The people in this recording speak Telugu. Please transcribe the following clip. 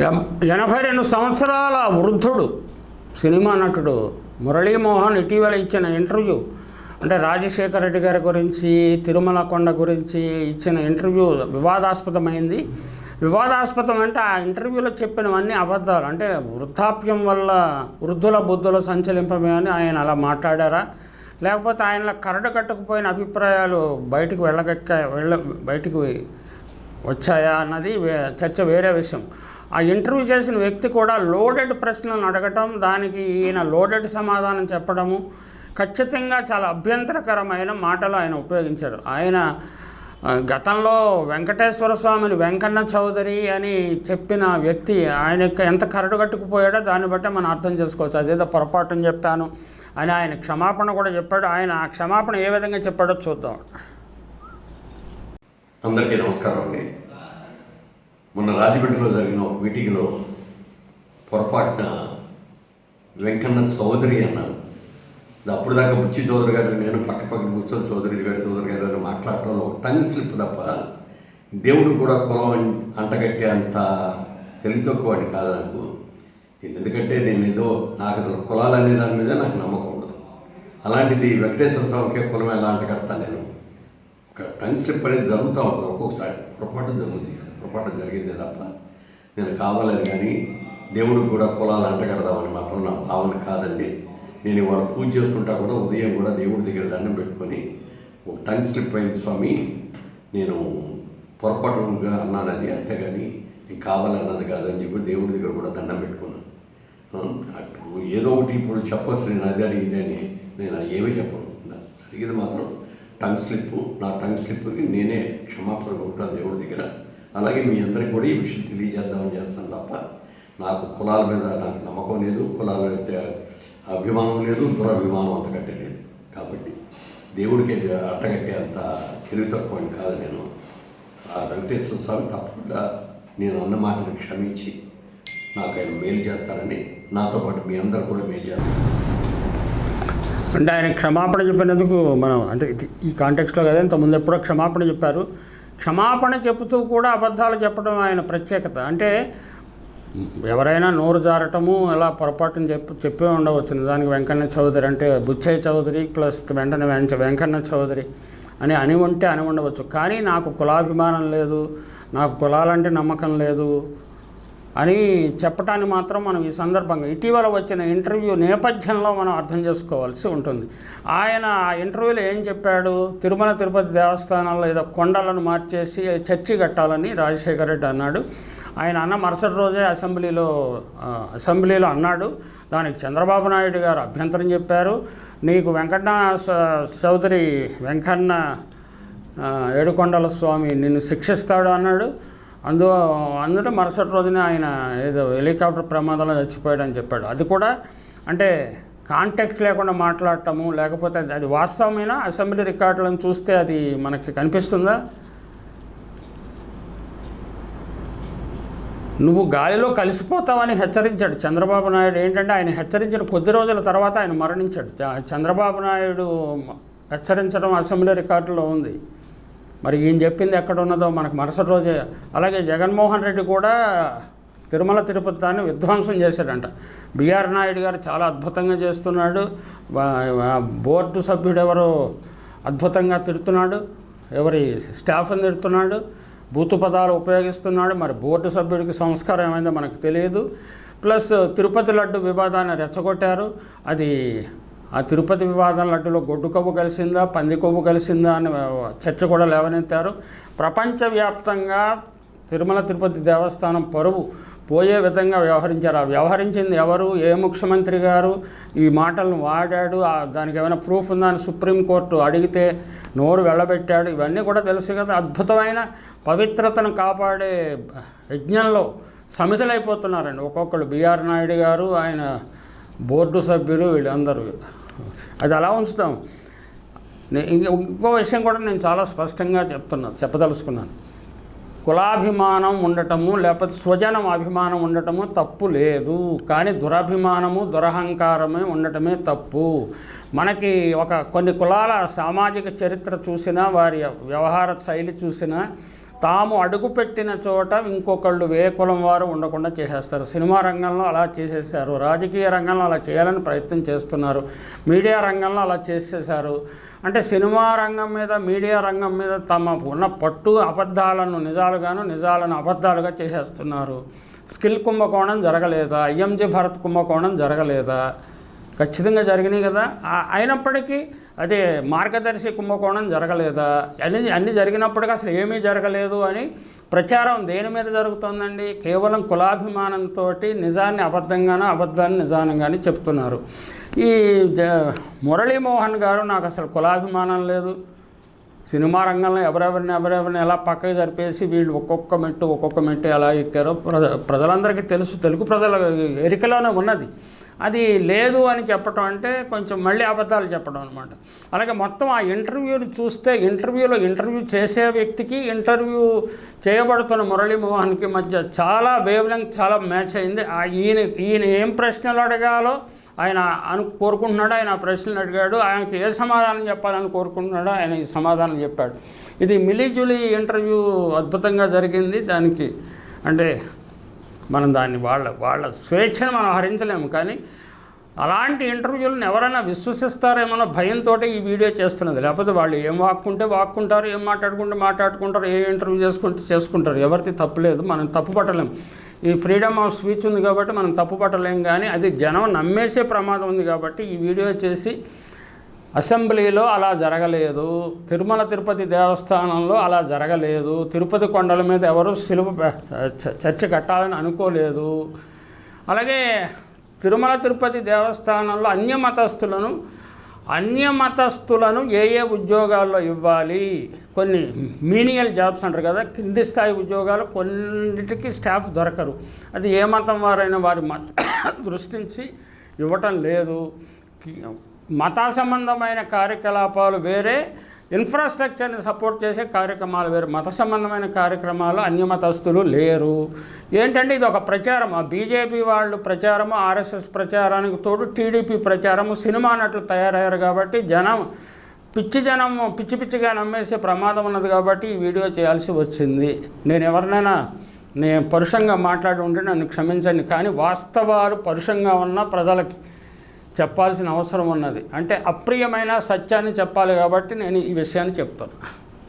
ఎనభై రెండు సంవత్సరాల వృద్ధుడు సినిమా నటుడు మురళీమోహన్ ఇటీవల ఇచ్చిన ఇంటర్వ్యూ. అంటే రాజశేఖర రెడ్డి గారి గురించి తిరుమల కొండ గురించి ఇచ్చిన ఇంటర్వ్యూ వివాదాస్పదమైంది. వివాదాస్పదం అంటే ఆ ఇంటర్వ్యూలో చెప్పినవన్నీ అబద్ధాలు. అంటే వృద్ధాప్యం వల్ల వృద్ధుల బుద్ధుల సంచలింపమేమని ఆయన అలా మాట్లాడారా? లేకపోతే ఆయనలో కరడు కట్టుకుపోయిన అభిప్రాయాలు బయటకు వెళ్ళగక్క వెళ్ళ బయటకు వచ్చాయా అన్నది వే- చర్చ వేరే విషయం. ఆ ఇంటర్వ్యూ చేసిన వ్యక్తి కూడా లోడెడ్ ప్రశ్నలను అడగటం దానికి ఈయన లోడెడ్ సమాధానం చెప్పడము ఖచ్చితంగా చాలా అభ్యంతరకరమైన మాటలు ఆయన ఉపయోగించారు. ఆయన గతంలో వెంకటేశ్వర స్వామిని వెంకన్న చౌదరి అని చెప్పిన వ్యక్తి ఆయన యొక్క ఎంత కరడుగట్టుకుపోయాడో దాన్ని బట్టి మనం అర్థం చేసుకోవచ్చు. అదేదో పొరపాటుని చెప్పాను అని ఆయన క్షమాపణ కూడా చెప్పాడు. ఆయన ఆ క్షమాపణ ఏ విధంగా చెప్పాడో చూద్దాం. అందరికీ నమస్కారం అండి. మొన్న రాజపేటలో జరిగిన ఒక మీటింగ్లో పొరపాటున వెంకన్న చౌదరి అన్నారు. అప్పుడు దాకా బుచ్చి చౌదరి గారు నేను పక్క పక్క కూర్చొని చౌదరి గారు చౌదరి గారు అని మాట్లాడటంలో టంగ్ స్లిప్ తప్ప దేవుడు కూడా కులం అంటగట్టే అంత తెలివి తక్కువని కాదు నాకు. ఎందుకంటే నేను ఏదో నాకు అసలు కులాలు అనే దాని మీద నాకు నమ్మకం ఉండదు. అలాంటిది వెంకటేశ్వర స్వామికే కులం ఎలా అంటగడతాను నేను? టంగ్ స్లిప్ అనేది జరుగుతూ ఉంటుంది. ఒక్కొక్కసారి పొరపాటు జరుగుతుంది పొరపాటు జరిగిందే తప్ప నేను కావాలని కానీ దేవుడు కూడా కులాలు అంటగడదామని మాత్రం నా భావన కాదండి. నేను ఇవాళ పూజ చేసుకుంటా కూడా ఉదయం కూడా దేవుడి దగ్గర దండం పెట్టుకొని ఒక టంగ్ స్లిప్ అయింది స్వామి. నేను పొరపాటుగా అన్నాను అది. అంతేగాని నేను కావాలన్నది కాదని చెప్పి దేవుడి దగ్గర కూడా దండం పెట్టుకున్నాను. అప్పుడు ఏదో ఒకటి ఇప్పుడు చెప్పొచ్చు నేను అది అని అని నేను ఏమీ చెప్పను. నా- జరిగింది మాత్రం టంగ్ స్లిప్ నా టంగ్ స్లిప్కి నేనే క్షమాపణ కొట్టాను దేవుడి దగ్గర. అలాగే మీ అందరికి కూడా ఈ విషయం తెలియజేద్దామని చేస్తాను తప్ప నాకు కులాల మీద నాకు నమ్మకం లేదు కులాల మీద అభిమానం లేదు దురభిమానం అంతకంటే లేదు. కాబట్టి దేవుడికి అట్టగట్టే అంత తెలివి తక్కువ అని కాదు నేను. ఆ వెంకటేశ్వర స్వామి తప్పకుండా నేను అన్న మాటను క్షమించి నాకు ఆయన మేలు చేస్తారని నాతో పాటు మీ అందరు కూడా మేలు చేస్తారు. అంటే ఆయన క్షమాపణ చెప్పినందుకు మనం అంటే ఈ కాంటెక్స్లో కదా ఇంత ముందు ఎప్పుడో క్షమాపణ చెప్పారు. క్షమాపణ చెబుతూ కూడా అబద్ధాలు చెప్పడం ఆయన ప్రత్యేకత. అంటే ఎవరైనా నోరు జారటము అలా పొరపాటును చెప్పి చెప్పే ఉండవచ్చు నిజానికి వెంకన్న చౌదరి అంటే బుచ్చయ్య చౌదరి ప్లస్ వెంటనే వెంచ వెంకన్న చౌదరి అని అని ఉంటే అని ఉండవచ్చు. కానీ నాకు కులాభిమానం లేదు నాకు కులాలంటే నమ్మకం లేదు అని చెప్పటాన్ని మాత్రం మనం ఈ సందర్భంగా ఇటీవల వచ్చిన ఇంటర్వ్యూ నేపథ్యంలో మనం అర్థం చేసుకోవాల్సి ఉంటుంది. ఆయన ఆ ఇంటర్వ్యూలో ఏం చెప్పాడు? తిరుమల తిరుపతి దేవస్థానాల్లో ఏదో కొండలను మార్చేసి చర్చి కట్టాలని రాజశేఖర రెడ్డి అన్నాడు. ఆయన అన్న మరుసటి రోజే అసెంబ్లీలో అసెంబ్లీలో అన్నాడు. దానికి చంద్రబాబు నాయుడు గారు అభ్యంతరం చెప్పారు. నీకు వెంకన్న స- చౌదరి వెంకన్న ఏడుకొండల స్వామి నిన్ను శిక్షిస్తాడు అన్నాడు. అందు అందులో మరుసటి రోజునే ఆయన ఏదో హెలికాప్టర్ ప్రమాదంలో చచ్చిపోయాడని చెప్పాడు. అది కూడా అంటే కాంటాక్ట్ లేకుండా మాట్లాడటము లేకపోతే అది- వాస్తవమైన? అసెంబ్లీ రికార్డులను చూస్తే అది మనకి కనిపిస్తుందా? నువ్వు గాలిలో కలిసిపోతావని హెచ్చరించాడు చంద్రబాబు నాయుడు. ఏంటంటే ఆయన హెచ్చరించిన కొద్ది రోజుల తర్వాత ఆయన మరణించాడు. చంద్రబాబు నాయుడు హెచ్చరించడం అసెంబ్లీ రికార్డులో ఉంది. మరి ఈయన చెప్పింది ఎక్కడ ఉన్నదో మనకు మరుసటి రోజే. అలాగే జగన్మోహన్ రెడ్డి కూడా తిరుమల తిరుపతి దాన్ని విధ్వంసం చేశాడంట. బిఆర్ నాయుడు గారు చాలా అద్భుతంగా చేస్తున్నాడు. బోర్డు సభ్యుడు ఎవరు అద్భుతంగా తిడుతున్నాడు. ఎవరి స్టాఫ్ని తిడుతున్నాడు. బూతు పదాలు ఉపయోగిస్తున్నాడు. మరి బోర్డు సభ్యుడికి సంస్కారం ఏమైందో మనకు తెలియదు. ప్లస్ తిరుపతి లడ్డు వివాదాన్ని రెచ్చగొట్టారు. అది ఆ తిరుపతి వివాదం లడ్డులో గొడ్డు కొవ్వు కలిసిందా పంది కొవ్వు కలిసిందా అని చర్చ కూడా లేవనెత్తారు. ప్రపంచవ్యాప్తంగా తిరుమల తిరుపతి దేవస్థానం పరువు పోయే విధంగా వ్యవహరించారు. ఆ వ్యవహరించింది ఎవరు? ఏ ముఖ్యమంత్రి గారు? ఈ మాటలను వాడాడు. ఆ దానికి ఏమైనా ప్రూఫ్ ఉందా అని సుప్రీంకోర్టు అడిగితే నోరు వెళ్ళబెట్టాడు. ఇవన్నీ కూడా తెలుసు కదా. అద్భుతమైన పవిత్రతను కాపాడే యజ్ఞంలో సమితులైపోతున్నారండి. ఒక్కొక్కరు బీఆర్ నాయుడు గారు ఆయన బోర్డు సభ్యులు వీళ్ళందరూ. అది అలా ఉంచుతాం. ఇంకో విషయం కూడా నేను చాలా స్పష్టంగా చెప్తున్నాను చెప్పదలుచుకున్నాను. కులాభిమానం ఉండటము లేకపోతే స్వజనం అభిమానం ఉండటము తప్పు లేదు. కానీ దురభిమానము దురహంకారమే ఉండటమే తప్పు. మనకి ఒక కొన్ని కులాల సామాజిక చరిత్ర చూసినా వారి వ్యవహార శైలి చూసినా తాము అడుగుపెట్టిన చోట ఇంకొకళ్ళు ఏ కులం వారు ఉండకుండా చేసేస్తారు. సినిమా రంగంలో అలా చేసేసారు రాజకీయ రంగంలో అలా చేయాలని ప్రయత్నం చేస్తున్నారు. మీడియా రంగంలో అలా చేసేసారు అంటే సినిమా రంగం మీద మీడియా రంగం మీద తమ ఉన్న పట్టు అబద్ధాలను నిజాలుగాను నిజాలను అబద్ధాలుగా చేసేస్తున్నారు. స్కిల్ కుంభకోణం జరగలేదా? ఐఎంజీ భారత్ కుంభకోణం జరగలేదా? ఖచ్చితంగా జరిగినాయి కదా. అయినప్పటికీ అదే మార్గదర్శి కుంభకోణం జరగలేదా? అన్ని అన్ని జరిగినప్పటికీ అసలు ఏమీ జరగలేదు అని ప్రచారం దేని మీద జరుగుతుందండి? కేవలం కులాభిమానంతో నిజాన్ని అబద్ధంగానో అబద్ధాన్ని నిజానంగానే చెప్తున్నారు. ఈ జ మురళీమోహన్ గారు నాకు అసలు కులాభిమానం లేదు. సినిమా రంగంలో ఎవరెవరిని ఎవరెవరిని ఎలా పక్కకి జరిపేసి వీళ్ళు ఒక్కొక్క మెట్టు ఒక్కొక్క మెట్టు ఎలా ఎక్కారో ప్రజ ప్రజలందరికీ తెలుసు. తెలుగు ప్రజల ఎరికలోనే ఉన్నది. అది లేదు అని చెప్పడం అంటే కొంచెం మళ్ళీ అబద్ధాలు చెప్పడం అనమాట అలాగే మొత్తం ఆ ఇంటర్వ్యూని చూస్తే ఇంటర్వ్యూలో ఇంటర్వ్యూ చేసే వ్యక్తికి ఇంటర్వ్యూ చేయబడుతున్న మురళీమోహన్కి మధ్య చాలా వేవ్ లెంగ్త్ చాలా మ్యాచ్ అయింది. ఆ ఈయన ఈయన ఏం ప్రశ్నలు అడగాలో ఆయన అను కోరుకుంటున్నాడు ఆయన ఆ ప్రశ్నలు అడిగాడు. ఆయనకి ఏ సమాధానం చెప్పాలని కోరుకుంటున్నాడో ఆయన ఈ సమాధానం చెప్పాడు. ఇది మిలీజులి ఇంటర్వ్యూ అద్భుతంగా జరిగింది దానికి. అంటే మనం దాన్ని వాళ్ళ వాళ్ళ స్వేచ్ఛను మనం హరించలేము కానీ అలాంటి ఇంటర్వ్యూలను ఎవరైనా విశ్వసిస్తారేమో భయంతో ఈ వీడియో చేస్తున్నది. లేకపోతే వాళ్ళు ఏం వాక్కుంటే వాక్కుంటారు ఏం మాట్లాడుకుంటే మాట్లాడుకుంటారు ఏ ఇంటర్వ్యూ చేసుకుంటే చేసుకుంటారు. ఎవరిది తప్పులేదు మనం తప్పు పట్టలేం ఈ ఫ్రీడమ్ ఆఫ్ స్పీచ్ ఉంది కాబట్టి మనం తప్పు పట్టలేం. కానీ అది జనం నమ్మేసే ప్రమాదం ఉంది కాబట్టి ఈ వీడియో చేసి అసెంబ్లీలో అలా జరగలేదు తిరుమల తిరుపతి దేవస్థానంలో అలా జరగలేదు తిరుపతి కొండల మీద ఎవరు సిలువ చ- చర్చ కట్టాలని అనుకోలేదు. అలాగే తిరుమల తిరుపతి దేవస్థానంలో అన్య మతస్థులను అన్య మతస్థులను ఏ ఏ ఉద్యోగాల్లో ఇవ్వాలి? కొన్ని మీనియల్ జాబ్స్ అంటారు కదా కింది స్థాయి ఉద్యోగాలు కొన్నిటికి స్టాఫ్ దొరకరు. అది ఏ మతం వారైనా వారి మత దృష్టించి ఇవ్వటం లేదు. మత సంబంధమైన కార్యకలాపాలు వేరే ఇన్ఫ్రాస్ట్రక్చర్ని సపోర్ట్ చేసే కార్యక్రమాలు వేరు. మత సంబంధమైన కార్యక్రమాలు అన్యమతస్తులు లేరు. ఏంటంటే ఇది ఒక ప్రచారం ఆ బీజేపీ వాళ్ళు ప్రచారము ఆర్ఎస్ఎస్ ప్రచారానికి తోడు టీడీపీ ప్రచారము సినిమా నటులు తయారయ్యారు కాబట్టి జనం పిచ్చి జనం పిచ్చి పిచ్చిగా నమ్మేసే ప్రమాదం ఉన్నది కాబట్టి ఈ వీడియో చేయాల్సి వచ్చింది. నేను ఎవరినైనా నేను పరుషంగా మాట్లాడి ఉంటే నన్ను క్షమించండి. కానీ వాస్తవాలు పరుషంగా ఉన్న ప్రజలకి చెప్పాల్సిన అవసరం ఉన్నది. అంటే అప్రియమైన సత్యాన్ని చెప్పాలి కాబట్టి నేను ఈ విషయాన్ని చెప్తాను.